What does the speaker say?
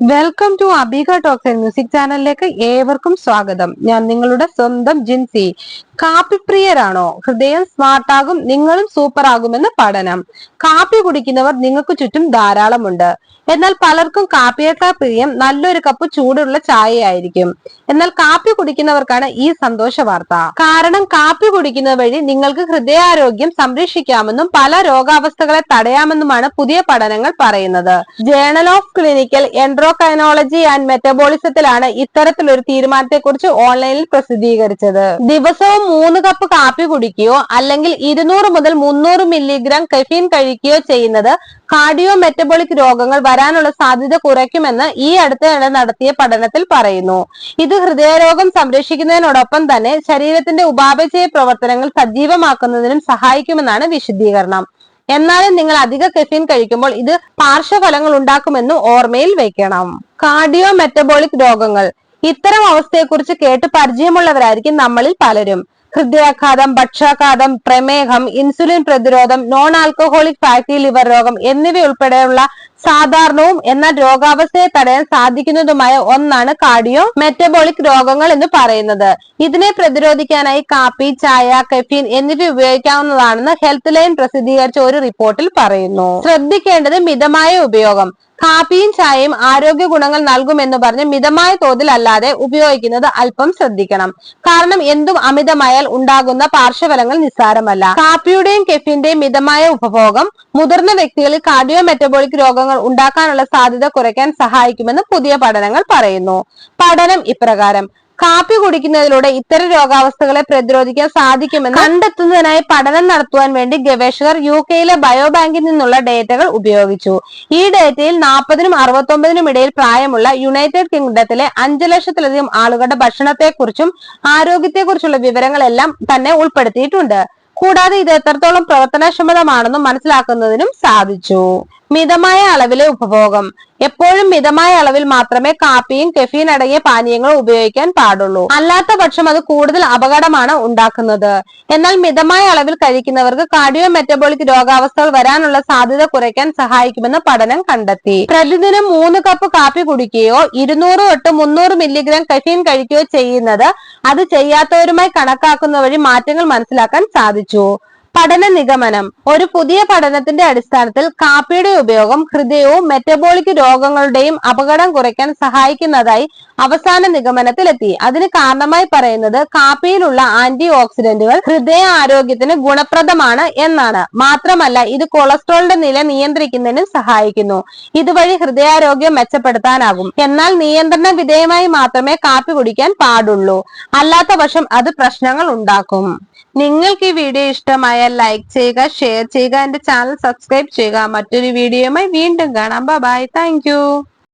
Welcome to Abika talks music ചാനലിലേക്ക് ഏവർക്കും സ്വാഗതം. ഞാൻ നിങ്ങളുടെ സ്വന്തം ജിൻസി. കാപ്പിപ്രിയരാണോ? ഹൃദയം സ്മാർട്ടാകും നിങ്ങളും സൂപ്പർ ആകുമെന്ന് പഠനം. കാപ്പി കുടിക്കുന്നവർ നിങ്ങൾക്ക് ചുറ്റും ധാരാളമുണ്ട്. എന്നാൽ പലർക്കും കാപ്പിയേക്കാൾ പ്രിയം നല്ലൊരു കപ്പ് ചൂടുള്ള ചായയായിരിക്കും. എന്നാൽ കാപ്പി കുടിക്കുന്നവർക്കാണ് ഈ സന്തോഷ വാർത്ത കാരണം കാപ്പി കുടിക്കുന്നത് വഴി നിങ്ങൾക്ക് ഹൃദയാരോഗ്യം സംരക്ഷിക്കാമെന്നും പല രോഗാവസ്ഥകളെ തടയാമെന്നുമാണ് പുതിയ പഠനങ്ങൾ പറയുന്നത്. Journal of clinical endocrinology and മെറ്റബോളിസത്തിലാണ് ഇത്തരത്തിലൊരു തീരുമാനത്തെക്കുറിച്ച് ഓൺലൈനിൽ പ്രസിദ്ധീകരിച്ചത്. ദിവസവും മൂന്ന് കപ്പ് കാപ്പി കുടിക്കുകയോ അല്ലെങ്കിൽ ഇരുന്നൂറ് മുതൽ മുന്നൂറ് മില്ലിഗ്രാം കഫീൻ കഴിക്കുകയോ ചെയ്യുന്നത് കാർഡിയോ മെറ്റബോളിക് രോഗങ്ങൾ വരാനുള്ള സാധ്യത കുറയ്ക്കുമെന്ന് ഈ അടുത്തിടെ നടത്തിയ പഠനത്തിൽ പറയുന്നു. ഇത് ഹൃദയരോഗം സംരക്ഷിക്കുന്നതിനോടൊപ്പം തന്നെ ശരീരത്തിന്റെ ഉപാപചയ പ്രവർത്തനങ്ങൾ സജീവമാക്കുന്നതിനും സഹായിക്കുമെന്നാണ് വിശദീകരണം. എന്നാലും നിങ്ങൾ അധിക കെഫീൻ കഴിക്കുമ്പോൾ ഇത് പാർശ്വഫലങ്ങൾ ഉണ്ടാക്കുമെന്ന് ഓർമ്മയിൽ വെക്കണം. കാർഡിയോ മെറ്റബോളിക് രോഗങ്ങൾ. ഇത്തരം അവസ്ഥയെക്കുറിച്ച് കേട്ട് പരിചയമുള്ളവരായിരിക്കും നമ്മളിൽ പലരും. ഹൃദയാഘാതം പക്ഷാഘാതം പ്രമേഹം ഇൻസുലിൻ പ്രതിരോധം നോൺ ആൽക്കഹോളിക് ഫാറ്റി ലിവർ രോഗം എന്നിവയുൾപ്പെടെയുള്ള സാധാരണവും എന്നാൽ രോഗാവസ്ഥയെ തടയാൻ സാധിക്കുന്നതുമായ ഒന്നാണ് കാർഡിയോ മെറ്റബോളിക് രോഗങ്ങൾ എന്ന് പറയുന്നത്. ഇതിനെ പ്രതിരോധിക്കാനായി കാപ്പി ചായ കഫീൻ എന്നിവ ഉപയോഗിക്കാവുന്നതാണെന്ന് ഹെൽത്ത് ലൈൻ പ്രസിദ്ധീകരിച്ച ഒരു റിപ്പോർട്ടിൽ പറയുന്നു. ശ്രദ്ധിക്കേണ്ടത് മിതമായ ഉപയോഗം. കാപ്പിയും ചായയും ആരോഗ്യ ഗുണങ്ങൾ നൽകുമെന്ന് പറഞ്ഞ് മിതമായ തോതിൽ അല്ലാതെ ഉപയോഗിക്കുന്നത് അല്പം ശ്രദ്ധിക്കണം. കാരണം എന്തും അമിതമായാൽ ഉണ്ടാകുന്ന പാർശ്വഫലങ്ങൾ നിസ്സാരമല്ല. കാപ്പിയുടെയും കെഫിന്റെയും മിതമായ ഉപഭോഗം മുതിർന്ന വ്യക്തികളിൽ കാർഡിയോ മെറ്റബോളിക് രോഗങ്ങൾ ഉണ്ടാക്കാനുള്ള സാധ്യത കുറയ്ക്കാൻ സഹായിക്കുമെന്ന് പുതിയ പഠനങ്ങൾ പറയുന്നു. പഠനം ഇപ്രകാരം. കാപ്പി കുടിക്കുന്നതിലൂടെ ഇത്തരം രോഗാവസ്ഥകളെ പ്രതിരോധിക്കാൻ സാധിക്കുമെന്ന് കണ്ടെത്തുന്നതിനായി പഠനം നടത്തുവാൻ വേണ്ടി ഗവേഷകർ യു കെയിലെ ബയോബാങ്കിൽ നിന്നുള്ള ഡേറ്റകൾ ഉപയോഗിച്ചു. ഈ ഡേറ്റയിൽ നാൽപ്പതിനും അറുപത്തൊമ്പതിനും ഇടയിൽ പ്രായമുള്ള യുണൈറ്റഡ് കിങ്ഡത്തിലെ അഞ്ചു ലക്ഷത്തിലധികം ആളുകളുടെ ഭക്ഷണത്തെക്കുറിച്ചും ആരോഗ്യത്തെക്കുറിച്ചുള്ള വിവരങ്ങളെല്ലാം തന്നെ ഉൾപ്പെടുത്തിയിട്ടുണ്ട്. കൂടാതെ ഇത് എത്രത്തോളം പ്രവർത്തനക്ഷമതമാണെന്നും മനസ്സിലാക്കുന്നതിനും സാധിച്ചു. മിതമായ അളവിലെ ഉപഭോഗം. എപ്പോഴും മിതമായ അളവിൽ മാത്രമേ കാപ്പിയും കെഫീൻ അടങ്ങിയ പാനീയങ്ങളും ഉപയോഗിക്കാൻ പാടുള്ളൂ. അല്ലാത്ത പക്ഷം അത് കൂടുതൽ അപകടമാണ് ഉണ്ടാക്കുന്നത്. എന്നാൽ മിതമായ അളവിൽ കഴിക്കുന്നവർക്ക് കാർഡിയോ മെറ്റബോളിക് രോഗാവസ്ഥകൾ വരാനുള്ള സാധ്യത കുറയ്ക്കാൻ സഹായിക്കുമെന്ന് പഠനം കണ്ടെത്തി. പ്രതിദിനം മൂന്ന് കപ്പ് കാപ്പി കുടിക്കുകയോ ഇരുന്നൂറ് തൊട്ട് മുന്നൂറ് മില്ലിഗ്രാം കെഫീൻ കഴിക്കുകയോ ചെയ്യുന്നത് അത് ചെയ്യാത്തവരുമായി കണക്കാക്കുന്ന വഴി മാറ്റങ്ങൾ മനസ്സിലാക്കാൻ സാധിച്ചു. പഠന നിഗമനം. ഒരു പുതിയ പഠനത്തിന്റെ അടിസ്ഥാനത്തിൽ കാപ്പിയുടെ ഉപയോഗം ഹൃദയവും മെറ്റബോളിക് രോഗങ്ങളുടെയും അപകടം കുറയ്ക്കാൻ സഹായിക്കുന്നതായി അവസാന നിഗമനത്തിലെത്തി. അതിന് കാരണമായി പറയുന്നത് കാപ്പിയിലുള്ള ആന്റി ഓക്സിഡന്റുകൾ ഹൃദയ ആരോഗ്യത്തിന് ഗുണപ്രദമാണ് എന്നാണ്. മാത്രമല്ല ഇത് കൊളസ്ട്രോളിന്റെ നില നിയന്ത്രിക്കുന്നതിനും സഹായിക്കുന്നു. ഇതുവഴി ഹൃദയാരോഗ്യം മെച്ചപ്പെടുത്താനാകും. എന്നാൽ നിയന്ത്രണ വിധേയമായി മാത്രമേ കാപ്പി കുടിക്കാൻ പാടുള്ളൂ. അല്ലാത്ത വശം അത് പ്രശ്നങ്ങൾ ഉണ്ടാക്കും. നിങ്ങൾക്ക് ഈ വീഡിയോ ഇഷ്ടമായ ലൈക്ക് ചെയ്യുക ഷെയർ ചെയ്യുക എന്റെ ചാനൽ സബ്സ്ക്രൈബ് ചെയ്യുക. മറ്റൊരു വീഡിയോയുമായി വീണ്ടും കാണാം. Bye thank